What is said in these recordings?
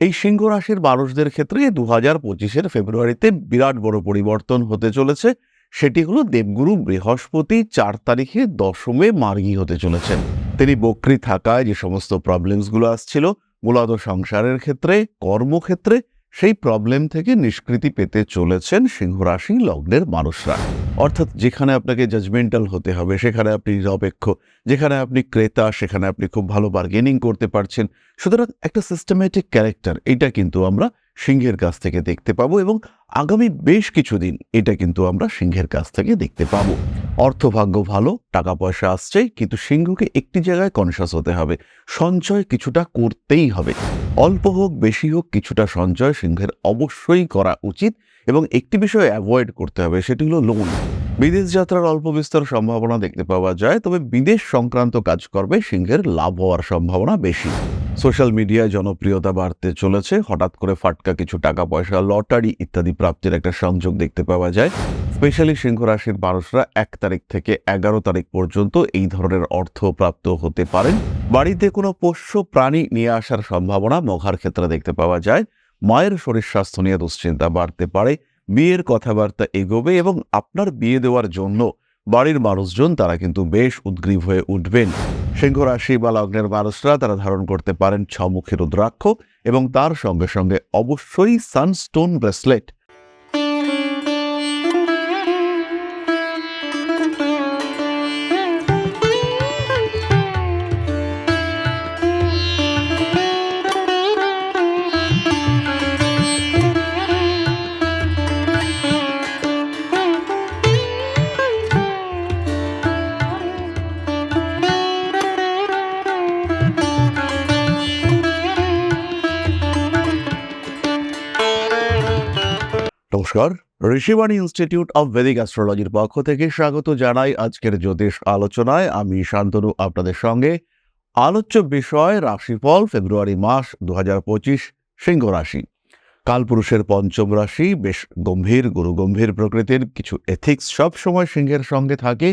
এই সিংহ রাশির মানুষদের ক্ষেত্রে দু হাজার পঁচিশের ফেব্রুয়ারিতে বিরাট বড় পরিবর্তন হতে চলেছে। সেটি হলো দেবগুরু বৃহস্পতি চার তারিখে দশমে মার্গী হতে চলেছেন। তিনি বক্রি থাকায় যে সমস্ত প্রবলেমসগুলো আসছিল মূলত সংসারের ক্ষেত্রে, কর্মক্ষেত্রে সেই প্রবলেম থেকে নিষ্কৃতি পেতে চলেছেন সিংহ রাশি লগ্নের মানুষরা। অর্থাৎ যেখানে আপনাকে জাজমেন্টাল হতে হবে, সেখানে আপনি নিরপেক্ষ, যেখানে আপনি ক্রেতা, সেখানে আপনি খুব ভালো বার্গেনিং করতে পারছেন। সুতরাং একটা সিস্টেমেটিক ক্যারেক্টার এটা কিন্তু আমরা সিংহের কাছ থেকে দেখতে পাবো এবং আগামী বেশ কিছুদিন এটা কিন্তু আমরা সিংহের কাছ থেকে দেখতে পাবো। অর্থভাগ্য ভালো টাকা পয়সা আসছে, কিন্তু সিংহকে একটি জায়গায় কনসাস হতে হবে। সঞ্চয় কিছুটা করতেই হবে। অল্প হোক, বেশি হোক, কিছুটা সঞ্চয় সিংহের অবশ্যই করা উচিত। এবং একটি বিষয় অ্যাভয়েড করতে হবে, সেটি হলো লোন বিদেশ যাত্রার অল্প বিস্তর সম্ভাবনা দেখতে পাওয়া যায়, তবে বিদেশ সংক্রান্ত কাজকর্মে সিংহের লাভ হওয়ার সম্ভাবনা বেশি। সোশ্যাল মিডিয়ায় জনপ্রিয়তা বাড়তে চলেছে, হঠাৎ করে ফাটকা কিছু টাকা পয়সা লটারি ইত্যাদি প্রাপ্তির একটা সংযোগ দেখতে পাওয়া যায়। স্পেশালি সিংহ রাশির মানুষরা এক তারিখ থেকে এগারো তারিখ পর্যন্ত এই ধরনের অর্থ প্রাপ্ত হতে পারেন। বাড়িতে কোনো পোষ্য প্রাণী নিয়ে আসার সম্ভাবনা মঘার ক্ষেত্রে দেখতে পাওয়া যায়। মায়ের শরীর স্বাস্থ্য নিয়ে দুশ্চিন্তা বাড়তে পারে, বিয়ের কথাবার্তা এগোবে এবং আপনার বিয়ে দেওয়ার জন্য বাড়ির মানুষজন তারা কিন্তু বেশ উদ্গ্রীব হয়ে উঠবেন। সিংহ রাশি বা লগ্নের মানুষরা তারা ধারণ করতে পারেন ছমুখী রুদ্রাক্ষ এবং তার সঙ্গে সঙ্গে অবশ্যই সানস্টোন ব্রেসলেট। নমস্কার। ঋষিবাণী ইনস্টিটিউট অব ভেদিক অ্যাস্ট্রোলজির পক্ষ থেকে স্বাগত জানাই আজকের জ্যোতিষ আলোচনায়। আমি শান্তনু, আপনাদের সঙ্গে। আলোচ্য বিষয়, রাশিফল, ফেব্রুয়ারি মাস দু হাজার পঁচিশ, সিংহ রাশি। কালপুরুষের পঞ্চম রাশি, বেশ গম্ভীর গুরু গম্ভীর প্রকৃতির কিছু এথিক্স সব সময় সিংহের সঙ্গে থাকে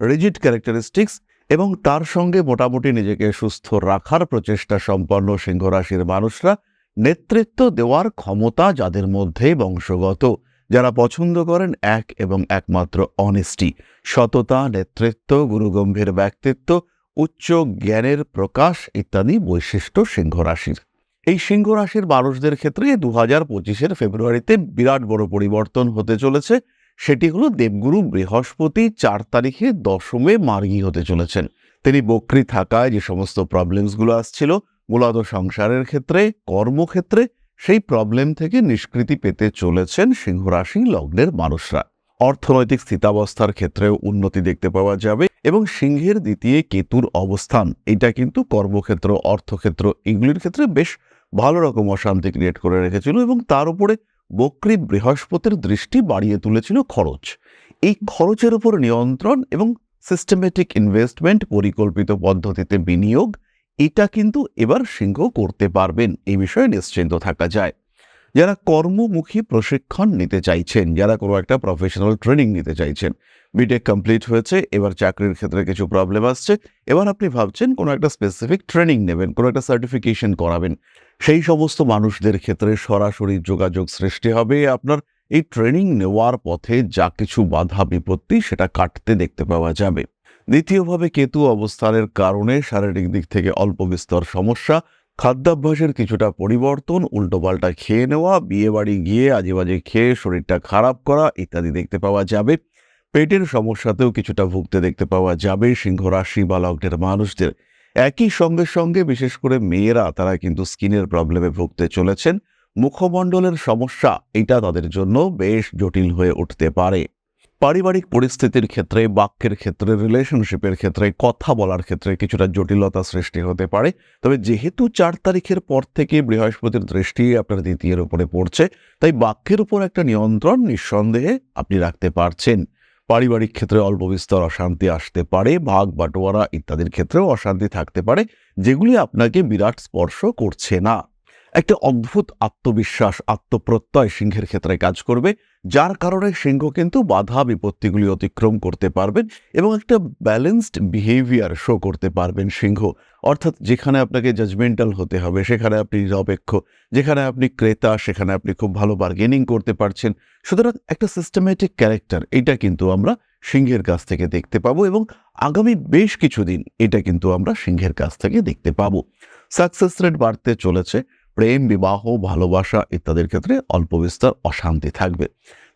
রিজিড ক্যারেক্টারিস্টিক্স এবং তার সঙ্গে মোটামুটি নিজেকে সুস্থ রাখার প্রচেষ্টা সম্পন্ন সিংহ রাশির মানুষরা। নেতৃত্ব দেওয়ার ক্ষমতা যাদের মধ্যে বংশগত, যারা পছন্দ করেন এক এবং একমাত্র অনেস্টি সততা, নেতৃত্ব, গুরুগম্ভীর ব্যক্তিত্ব, উচ্চ জ্ঞানের প্রকাশ ইত্যাদি বৈশিষ্ট্য সিংহ রাশির। এই সিংহ রাশির মানুষদের ক্ষেত্রে দু হাজার পঁচিশের ফেব্রুয়ারিতে বিরাট বড় পরিবর্তন হতে চলেছে। সেটি হলো দেবগুরু বৃহস্পতি চার তারিখে দশমে মার্গী হতে চলেছেন। তিনি বক্রি থাকায় যে সমস্ত প্রবলেমসগুলো আসছিল মূলত সংসারের ক্ষেত্রে, কর্মক্ষেত্রে সেই প্রবলেম থেকে নিষ্কৃতি পেতে চলেছেন সিংহ রাশি লগ্নের মানুষরা। অর্থনৈতিক স্থিতাবস্থার ক্ষেত্রেও উন্নতি দেখতে পাওয়া যাবে এবং সিংহের দ্বিতীয় কেতুর অবস্থান, এটা কিন্তু কর্মক্ষেত্র, অর্থক্ষেত্র এগুলির ক্ষেত্রে বেশ ভালো রকম অশান্তি ক্রিয়েট করে রেখেছিল এবং তার উপরে বক্রী বৃহস্পতির দৃষ্টি বাড়িয়ে তুলেছিল খরচ। এই খরচের উপর নিয়ন্ত্রণ এবং সিস্টেমেটিক ইনভেস্টমেন্ট পরিকল্পিত পদ্ধতিতে বিনিয়োগ এটা কিন্তু এবার সিংহ করতে পারবেন। এই বিষয়ে নিশ্চিন্ত থাকা যায়। যারা কর্মমুখী প্রশিক্ষণ নিতে চাইছেন, যারা কোনো একটা প্রফেশনাল ট্রেনিং নিতে চাইছেন বিটেক কমপ্লিট হয়েছে, এবার চাকরির ক্ষেত্রে কিছু প্রবলেম আসছে, এবার আপনি ভাবছেন কোনো একটা স্পেসিফিক ট্রেনিং নেবেন, কোনো একটা সার্টিফিকেশন করাবেন। সেই সমস্ত মানুষদের ক্ষেত্রে সরাসরি যোগাযোগ সৃষ্টি হবে। আপনার এই ট্রেনিং নেওয়ার পথে যা কিছু বাধা বিপত্তি সেটা কাটতে দেখতে পাওয়া যাবে। দ্বিতীয়ভাবে কেতু অবস্থানের কারণে শারীরিক দিক থেকে অল্প বিস্তর সমস্যা, খাদ্যাভ্যাসের কিছুটা পরিবর্তন উল্টোপাল্টা খেয়ে নেওয়া বিয়ে বাড়ি গিয়ে আজেবাজে খেয়ে শরীরটা খারাপ করা ইত্যাদি দেখতে পাওয়া যাবে। পেটের সমস্যাতেও কিছুটা ভুগতে দেখতে পাওয়া যাবে সিংহ রাশি বা লগ্নের মানুষদের। একই সঙ্গে সঙ্গে বিশেষ করে মেয়েরা, তারা কিন্তু স্কিনের প্রবলেমে ভুগতে চলেছেন। মুখমণ্ডলের সমস্যা, এটা তাদের জন্য বেশ জটিল হয়ে উঠতে পারে। পারিবারিক পরিস্থিতির ক্ষেত্রে, বাক্যের ক্ষেত্রে রিলেশনশিপের ক্ষেত্রে, কথা বলার ক্ষেত্রে কিছুটা জটিলতা সৃষ্টি হতে পারে। তবে যেহেতু চার তারিখের পর থেকে বৃহস্পতির দৃষ্টি আপনার দ্বিতীয়ের উপরে পড়ছে, তাই বাক্যের উপর একটা নিয়ন্ত্রণ নিঃসন্দেহে আপনি রাখতে পারছেন। পারিবারিক ক্ষেত্রে অল্প বিস্তর অশান্তি আসতে পারে, ভাগ, বাটোয়ারা ইত্যাদির ক্ষেত্রেও অশান্তি থাকতে পারে, যেগুলি আপনাকে বিরাট স্পর্শ করছে না। একটা অদ্ভুত আত্মবিশ্বাস, আত্মপ্রত্যয় সিংহের ক্ষেত্রে কাজ করবে, যার কারণে সিংহ কিন্তু বাধা বিপত্তিগুলি অতিক্রম করতে পারবেন এবং একটা ব্যালেন্সড বিহেভিয়ার শো করতে পারবেন সিংহ। অর্থাৎ যেখানে আপনাকে জাজমেন্টাল হতে হবে, সেখানে আপনি নিরপেক্ষ, যেখানে আপনি ক্রেতা, সেখানে আপনি খুব ভালো বার্গেনিং করতে পারছেন। সুতরাং একটা সিস্টেম্যাটিক ক্যারেক্টার এটা কিন্তু আমরা সিংহের কাছ থেকে দেখতে পাবো এবং আগামী বেশ কিছুদিন এটা কিন্তু আমরা সিংহের কাছ থেকে দেখতে পাবো। সাকসেস রেট বাড়তে চলেছে প্রেম, বিবাহ, ভালোবাসা ইত্যাদির ক্ষেত্রে অল্প বিস্তর অশান্তি থাকবে।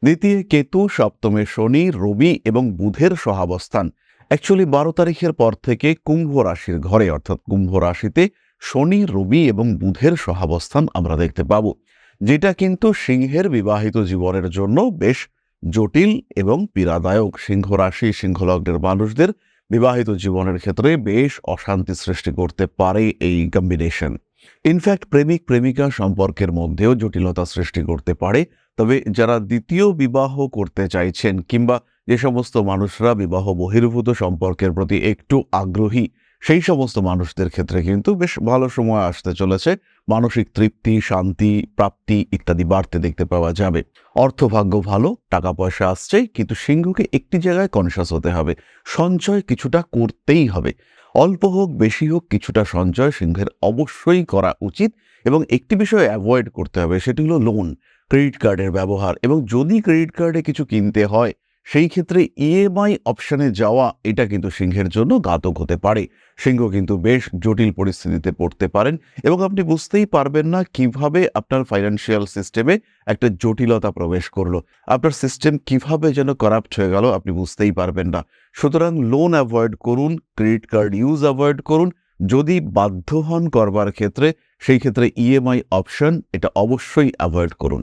দ্বিতীয়, কেতু, সপ্তমে শনি, রবি এবং বুধের সহাবস্থান। অ্যাকচুয়ালি বারো তারিখের পর থেকে কুম্ভ রাশির ঘরে, অর্থাৎ কুম্ভ রাশিতে শনি, রবি এবং বুধের সহাবস্থান আমরা দেখতে পাব। যেটা কিন্তু সিংহের বিবাহিত জীবনের জন্য বেশ জটিল এবং পীড়াদায়ক। সিংহ রাশি, সিংহলগ্নের মানুষদের বিবাহিত জীবনের ক্ষেত্রে বেশ অশান্তি সৃষ্টি করতে পারে এই কম্বিনেশন ইনফ্যাক্ট প্রেমিক, প্রেমিকা সম্পর্কের মধ্যেও জটিলতা সৃষ্টি করতে পারে। তবে যারা দ্বিতীয় বিবাহ করতে চাইছেন কিংবা যে সমস্ত মানুষরা বিবাহ বহির্ভূত সম্পর্কের প্রতি একটু আগ্রহী সেই সমস্ত মানুষদের ক্ষেত্রে কিন্তু বেশ ভালো সময় আসতে চলেছে। মানসিক তৃপ্তি, শান্তি, প্রাপ্তি ইত্যাদি বাড়তে দেখতে পাওয়া যাবে। অর্থভাগ্য ভালো টাকা পয়সা আসছে কিন্তু সিংহকে একটি জায়গায় কনসাস হতে হবে। সঞ্চয় কিছুটা করতেই হবে। অল্প হোক, বেশি হোক, কিছুটা সঞ্চয় সিংহের অবশ্যই করা উচিত এবং একটি বিষয় অ্যাভয়েড করতে হবে, সেটি হলো লোন ক্রেডিট কার্ডের ব্যবহার এবং যদি ক্রেডিট কার্ডে কিছু কিনতে হয়, সেই ক্ষেত্রে ইএমআই অপশানে যাওয়া, এটা কিন্তু সিংহের জন্য ঘাতক হতে পারে। সিংহ কিন্তু বেশ জটিল পরিস্থিতিতে পড়তে পারেন এবং আপনি বুঝতেই পারবেন না কীভাবে আপনার ফাইন্যান্সিয়াল সিস্টেমে একটা জটিলতা প্রবেশ করল। আপনার সিস্টেম কীভাবে যেন করাপ্ট হয়ে গেল আপনি বুঝতেই পারবেন না। সুতরাং লোন অ্যাভয়েড করুন ক্রেডিট কার্ড ইউজ অ্যাভয়েড করুন। যদি বাধ্য হন করবার ক্ষেত্রে, সেই ক্ষেত্রে ইএমআই অপশন এটা অবশ্যই অ্যাভয়েড করুন।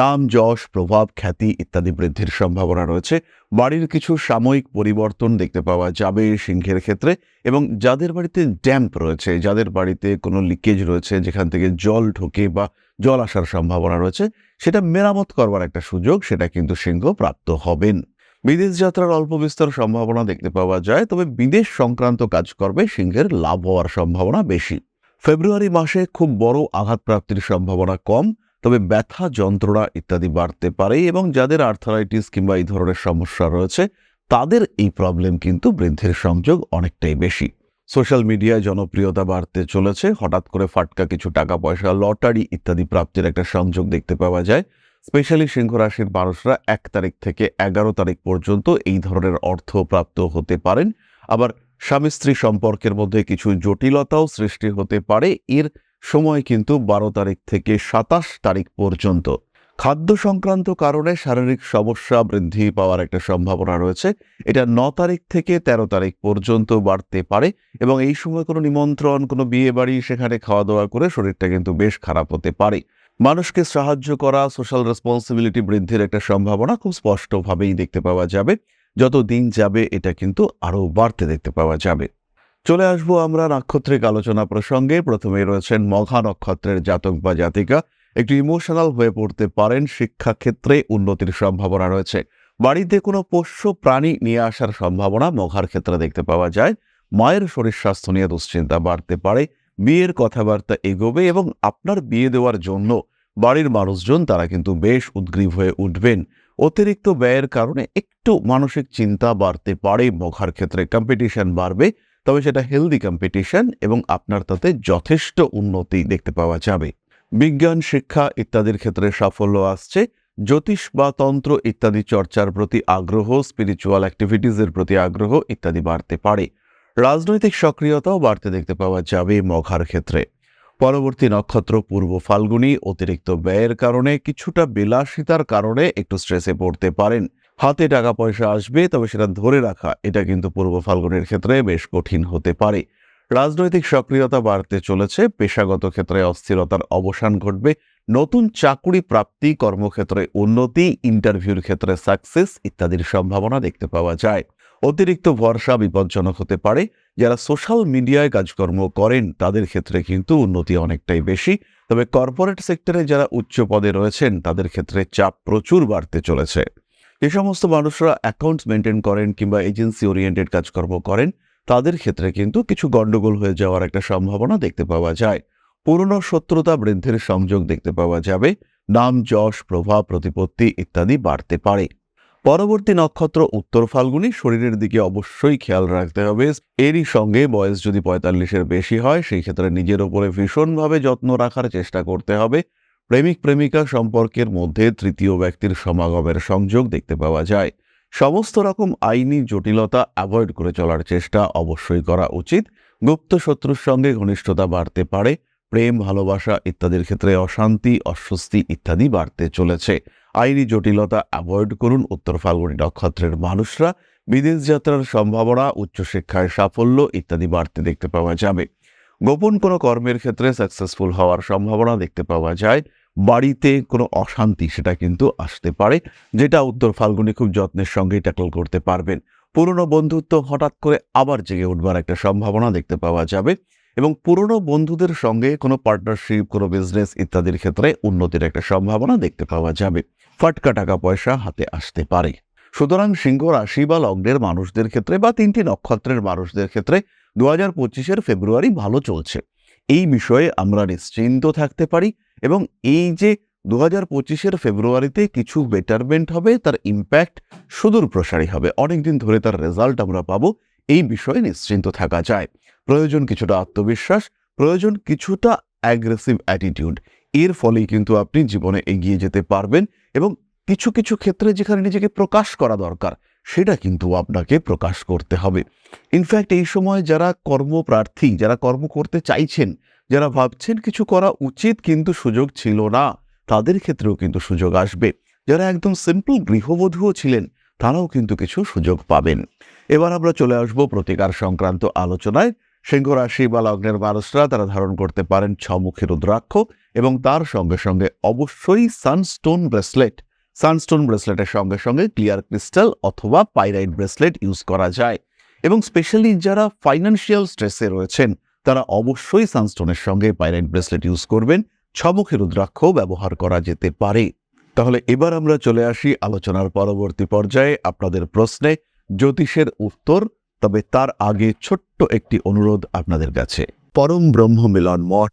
নাম, যশ, প্রভাব, খ্যাতি ইত্যাদি বৃদ্ধির সম্ভাবনা রয়েছে। বাড়ির কিছু সাময়িক পরিবর্তন দেখতে পাওয়া যাবে সিংহের ক্ষেত্রে এবং যাদের বাড়িতে ড্যাম্প রয়েছে, যাদের বাড়িতে কোনো লিকেজ রয়েছে, যেখান থেকে জল ঢোকে বা জল আসার সম্ভাবনা রয়েছে, সেটা মেরামত করবার একটা সুযোগ, সেটা কিন্তু সিংহ প্রাপ্ত হবেন। বিদেশ যাত্রার অল্প বিস্তর সম্ভাবনা দেখতে পাওয়া যায়, তবে বিদেশ সংক্রান্ত কাজ করবে সিংহের লাভ হওয়ার সম্ভাবনা বেশি। ফেব্রুয়ারি মাসে খুব বড় আঘাতপ্রাপ্তির সম্ভাবনা কম তবে ব্যথা, যন্ত্রণা ইত্যাদি বাড়তে পারে এবং যাদের আর্থারাইটিস কিংবা এই ধরনের সমস্যা রয়েছে, তাদের এই প্রবলেম কিন্তু বৃদ্ধির সংযোগ অনেকটাই বেশি। সোশ্যাল মিডিয়ায় জনপ্রিয়তা বাড়তে চলেছে, হঠাৎ করে ফাটকা কিছু টাকা পয়সা লটারি ইত্যাদি প্রাপ্তির একটা সংযোগ দেখতে পাওয়া যায়। স্পেশালি সিংহ রাশির মানুষরা এক তারিখ থেকে এগারো তারিখ পর্যন্ত এই ধরনের অর্থ প্রাপ্ত হতে পারেন। আবার স্বামী স্ত্রী সম্পর্কের মধ্যে কিছু জটিলতাও সৃষ্টি হতে পারে। এর সময় কিন্তু বারো তারিখ থেকে সাতাশ তারিখ পর্যন্ত। খাদ্য সংক্রান্ত কারণে শারীরিক সমস্যা বৃদ্ধি পাওয়ার একটা সম্ভাবনা রয়েছে। এটা ন তারিখ থেকে ১৩ তারিখ পর্যন্ত বাড়তে পারে এবং এই সময় কোনো নিমন্ত্রণ, কোনো বিয়ে বাড়ি সেখানে খাওয়া দাওয়া করে শরীরটা কিন্তু বেশ খারাপ হতে পারে। মানুষকে সাহায্য করা সোশ্যাল রেসপন্সিবিলিটি বৃদ্ধির একটা সম্ভাবনা খুব স্পষ্টভাবেই দেখতে পাওয়া যাবে। যত দিন যাবে এটা কিন্তু আরও বাড়তে দেখতে পাওয়া যাবে। চলে আসব আমরা নাক্ষত্রিক আলোচনা প্রসঙ্গে। প্রথমে রয়েছেন মঘা নক্ষত্রের জাতক বা জাতিকা। একটু ইমোশনাল হয়ে পড়তে পারেন শিক্ষাক্ষেত্রে উন্নতির সম্ভাবনা রয়েছে। বাড়িতে কোনো পোষ্য প্রাণী নিয়ে আসার সম্ভাবনা মঘার ক্ষেত্রে দেখতে পাওয়া যায়। মায়ের শরীর স্বাস্থ্য নিয়ে দুশ্চিন্তা বাড়তে পারে, বিয়ের কথাবার্তা এগোবে এবং আপনার বিয়ে দেওয়ার জন্য বাড়ির মানুষজন তারা কিন্তু বেশ উদ্গ্রীব হয়ে উঠবেন। অতিরিক্ত ব্যয়ের কারণে একটু মানসিক চিন্তা বাড়তে পারে, মঘার ক্ষেত্রে কম্পিটিশন বাড়বে। তবে সেটা হেলদি কম্পিটিশন এবং আপনার তাতে যথেষ্ট উন্নতি দেখতে পাওয়া যাবে। বিজ্ঞান, শিক্ষা ইত্যাদির ক্ষেত্রে সাফল্য আসছে। জ্যোতিষ বা তন্ত্র ইত্যাদি চর্চার প্রতি আগ্রহ স্পিরিচুয়াল অ্যাক্টিভিটিসের প্রতি আগ্রহ ইত্যাদি বাড়তে পারে। রাজনৈতিক সক্রিয়তাও বাড়তে দেখতে পাওয়া যাবে মঘার ক্ষেত্রে। পরবর্তী নক্ষত্র পূর্ব ফাল্গুনি অতিরিক্ত ব্যয়ের কারণে কিছুটা বিলাসিতার কারণে একটু স্ট্রেসে পড়তে পারেন। হাতে টাকা পয়সা আসবে, তবে সেটা ধরে রাখা, এটা কিন্তু পূর্ব ফাল্গুনের ক্ষেত্রে বেশ কঠিন হতে পারে। রাজনৈতিক সক্রিয়তা বাড়তে চলেছে, পেশাগত ক্ষেত্রে অস্থিরতার অবসান ঘটবে, নতুন চাকুরি প্রাপ্তি, কর্মক্ষেত্রে উন্নতি, ইন্টারভিউর ক্ষেত্রে সাকসেস ইত্যাদির সম্ভাবনা দেখতে পাওয়া যায়। অতিরিক্ত ভরসা বিপজ্জনক হতে পারে, যারা সোশ্যাল মিডিয়ায় কাজকর্ম করেন, তাদের ক্ষেত্রে কিন্তু উন্নতি অনেকটাই বেশি। তবে কর্পোরেট সেক্টরে যারা উচ্চ পদে রয়েছেন, তাদের ক্ষেত্রে চাপ প্রচুর বাড়তে চলেছে। যে সমস্ত মানুষরা অ্যাকাউন্টস মেনটেন করেন কিংবা এজেন্সি ওরিয়েন্টেড কাজকর্ম করেন, তাদের ক্ষেত্রে কিন্তু কিছু গণ্ডগোল হয়ে যাওয়ার একটা সম্ভাবনা দেখতে পাওয়া যায়। পুরনো শত্রুতা বৃদ্ধির সংযোগ দেখতে পাওয়া যাবে। নাম, যশ, প্রভাব, প্রতিপত্তি ইত্যাদি বাড়তে পারে। পরবর্তী নক্ষত্র উত্তর ফাল্গুনি, শরীরের দিকে অবশ্যই খেয়াল রাখতে হবে। এরই সঙ্গে বয়স যদি পঁয়তাল্লিশের বেশি হয়, সেই ক্ষেত্রে নিজের ওপরে ভীষণভাবে যত্ন রাখার চেষ্টা করতে হবে। প্রেমিক প্রেমিকা সম্পর্কের মধ্যে তৃতীয় ব্যক্তির সমাগমের সংযোগ দেখতে পাওয়া যায়। সমস্ত রকম আইনি জটিলতা অ্যাভয়েড করে চলার চেষ্টা অবশ্যই করা উচিত। গুপ্ত শত্রুর সঙ্গে ঘনিষ্ঠতা বাড়তে পারে, প্রেম, ভালোবাসা ইত্যাদির ক্ষেত্রে অশান্তি, অস্বস্তি ইত্যাদি বাড়তে চলেছে। আইনি জটিলতা অ্যাভয়েড করুন উত্তর ফাল্গুনি নক্ষত্রের মানুষরা। বিদেশ যাত্রার সম্ভাবনা, উচ্চশিক্ষায় সাফল্য ইত্যাদি বাড়তে দেখতে পাওয়া যাবে। গোপন কোনো কর্মের ক্ষেত্রে সাকসেসফুল হওয়ার সম্ভাবনা দেখতে পাওয়া যায়। বাড়িতে কোনো অশান্তি সেটা কিন্তু আসতে পারে, যেটা উত্তর ফাল্গুনি খুব যত্নের সঙ্গেই ট্যাকল করতে পারবেন। পুরনো বন্ধুত্ব হঠাৎ করে আবার জেগে উঠবার একটা সম্ভাবনা দেখতে পাওয়া যাবে এবং পুরনো বন্ধুদের সঙ্গে কোনো পার্টনারশিপ কোনো বিজনেস ইত্যাদির ক্ষেত্রে উন্নতির একটা সম্ভাবনা দেখতে পাওয়া যাবে। ফাটকা টাকা পয়সা হাতে আসতে পারে। সুতরাং সিংহ রাশি বা লগ্নের মানুষদের ক্ষেত্রে বা তিনটি নক্ষত্রের মানুষদের ক্ষেত্রে দু হাজার পঁচিশের ফেব্রুয়ারি ভালো চলছে। এই বিষয়ে আমরা নিশ্চিন্ত থাকতে পারি এবং এই যে দু হাজার পঁচিশের ফেব্রুয়ারিতে কিছু বেটারমেন্ট হবে, তার ইম্প্যাক্ট সুদূর প্রসারী হবে। অনেকদিন ধরে তার রেজাল্ট আমরা পাবো, এই বিষয়ে নিশ্চিন্ত থাকা যায়। প্রয়োজন কিছুটা আত্মবিশ্বাস, প্রয়োজন কিছুটা অ্যাগ্রেসিভ অ্যাটিটিউড এর ফলেই কিন্তু আপনি জীবনে এগিয়ে যেতে পারবেন এবং কিছু কিছু ক্ষেত্রে যেখানে নিজেকে প্রকাশ করা দরকার, সেটা কিন্তু আপনাকে প্রকাশ করতে হবে। ইনফ্যাক্ট এই সময় যারা কর্মপ্রার্থী, যারা কর্ম করতে চাইছেন, যারা ভাবছেন কিছু করা উচিত কিন্তু সুযোগ ছিল না, তাদের ক্ষেত্রেও কিন্তু সুযোগ আসবে। যারা একদম সিম্পল গৃহবধূও ছিলেন, তারাও কিন্তু কিছু সুযোগ পাবেন। এবার আমরা চলে আসব প্রতিকার সংক্রান্ত আলোচনায়। সিংহ রাশি বা লগ্নের মানুষরা তারা ধারণ করতে পারেন ছমুখী রুদ্রাক্ষ এবং তার সঙ্গে সঙ্গে অবশ্যই সানস্টোন ব্রেসলেট সানস্টোন ব্রেসলেটের সঙ্গে সঙ্গে ক্লিয়ার ক্রিস্টাল অথবা পাইরাইট ব্রেসলেট ইউজ করা যায়। এবং স্পেশালি যারা ফাইন্যান্সিয়াল স্ট্রেসে রয়েছেন, তারা অবশ্যই সানস্টোনের সঙ্গে পাইরাইট ব্রেসলেট ইউজ করবেন। ছমুখী রুদ্রাক্ষ ব্যবহার করা যেতে পারে। তাহলে এবার আমরা চলে আসি আলোচনার পরবর্তী পর্যায়ে আপনাদের প্রশ্নে জ্যোতিষের উত্তর, তবে তার আগে ছোট্ট একটি অনুরোধ আপনাদের কাছে। পরম ব্রহ্ম মিলন মঠ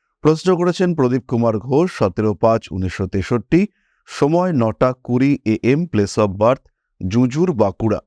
প্রশ্ন করেছেন প্রদীপ কুমার ঘোষ, সতেরো পাঁচ উনিশশো তেষট্টি, সময় নটা কুড়ি A M place of birth জুজুর বাঁকুড়া।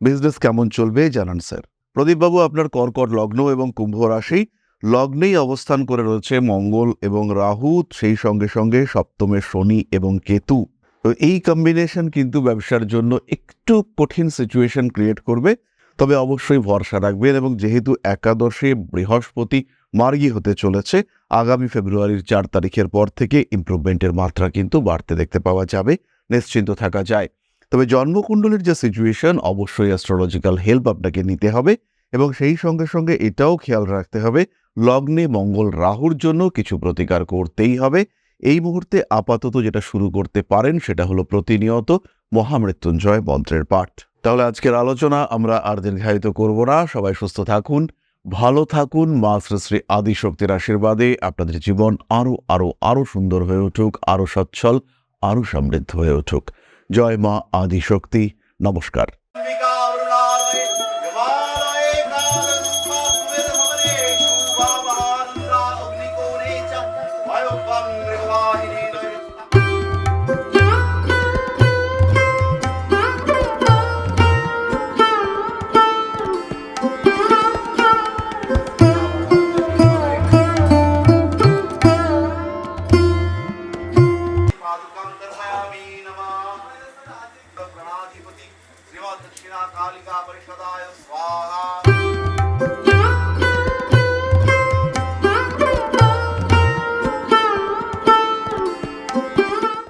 বিজনেস কেমন চলবে জানান স্যার। প্রদীপবাবু, আপনার কর্কট লগ্ন এবং কুম্ভ রাশি লগ্নেই অবস্থান করে রয়েছে মঙ্গল এবং রাহু, সেই সঙ্গে সঙ্গে সপ্তমে শনি এবং কেতু। তো এই কম্বিনেশন কিন্তু ব্যবসার জন্য একটু কঠিন সিচুয়েশন ক্রিয়েট করবে। তবে অবশ্যই ভরসা রাখবেন এবং যেহেতু একাদশে বৃহস্পতি মার্গী হতে চলেছে। আগামী ফেব্রুয়ারির চার তারিখের পর থেকে ইমপ্রুভমেন্টের মাত্রা কিন্তু বাড়তে দেখতে পাওয়া যাবে, নিশ্চিন্ত থাকা যায়। তবে জন্মকুণ্ডলীর যে সিচুয়েশন অবশ্যই অ্যাস্ট্রোলজিক্যাল হেল্প আপনাকে নিতে হবে এবং সেই সঙ্গে সঙ্গে এটাও খেয়াল রাখতে হবে, লগ্নে মঙ্গল রাহুর জন্য কিছু প্রতিকার করতেই হবে। এই মুহূর্তে আপাতত যেটা শুরু করতে পারেন সেটা হলো প্রতিনিয়ত মহামৃত্যুঞ্জয় মন্ত্রের পাঠ। তাহলে আজকের আলোচনা আমরা আর দীর্ঘায়িত করব না। সবাই সুস্থ থাকুন। ভালো থাকুন মা শ্রী আদি আদিশক্তির আশীর্বাদে আপনাদের জীবন আরও আরও আরও সুন্দর হয়ে উঠুক আরও সচ্ছল আরও সমৃদ্ধ হয়ে উঠুক। জয় মা আদিশক্তি। নমস্কার।